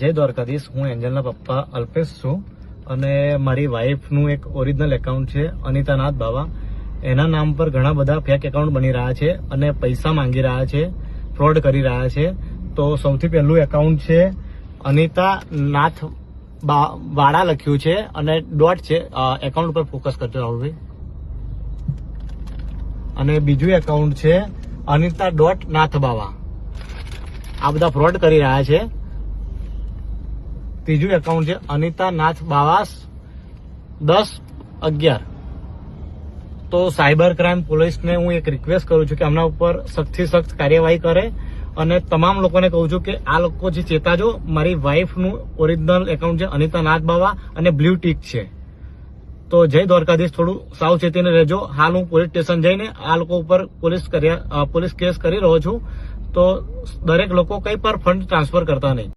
જય દ્વારકાધીશ. હું એન્જલના પપ્પા અલ્પેશ છું અને મારી વાઈફનું એક ઓરિજિનલ એકાઉન્ટ છે, અનિતાનાથ બાવા. એના નામ પર ઘણા બધા ફેક એકાઉન્ટ બની રહ્યા છે અને પૈસા માંગી રહ્યા છે, ફ્રોડ કરી રહ્યા છે. તો સૌથી પહેલું એકાઉન્ટ છે અનિતા નાથ વાળા લખ્યું છે અને ડોટ છે એકાઉન્ટ ઉપર ફોકસ કરજો રાહુલભાઈ. અને બીજું એકાઉન્ટ છે અનિતા ડોટ નાથ બાવા. આ બધા ફ્રોડ કરી રહ્યા છે. ત્રીજું એકાઉન્ટ છે અનિતા નાથ બાવાસ દસ અગિયાર. તો સાયબર ક્રાઇમ પોલીસને હું એક રિક્વેસ્ટ કરું છું કે આમના ઉપર સખ્તથી સખ્ત કાર્યવાહી કરે અને તમામ લોકોને કહું છું કે આ લોકો જે ચેતાજો મારી વાઈફનું ઓરિજિનલ એકાઉન્ટ છે અનિતા નાથ બાવા અને બ્લુ ટીક છે. તો જય દ્વારકાધીશ, થોડું સાવચેતીને રહેજો. હાલ હું પોલીસ સ્ટેશન જઈને આ લોકો ઉપર પોલીસ કર્યા પોલીસ કેસ કરી રહ્યો છું. તો દરેક લોકો કંઈ પર ફંડ ટ્રાન્સફર કરતા નહીં.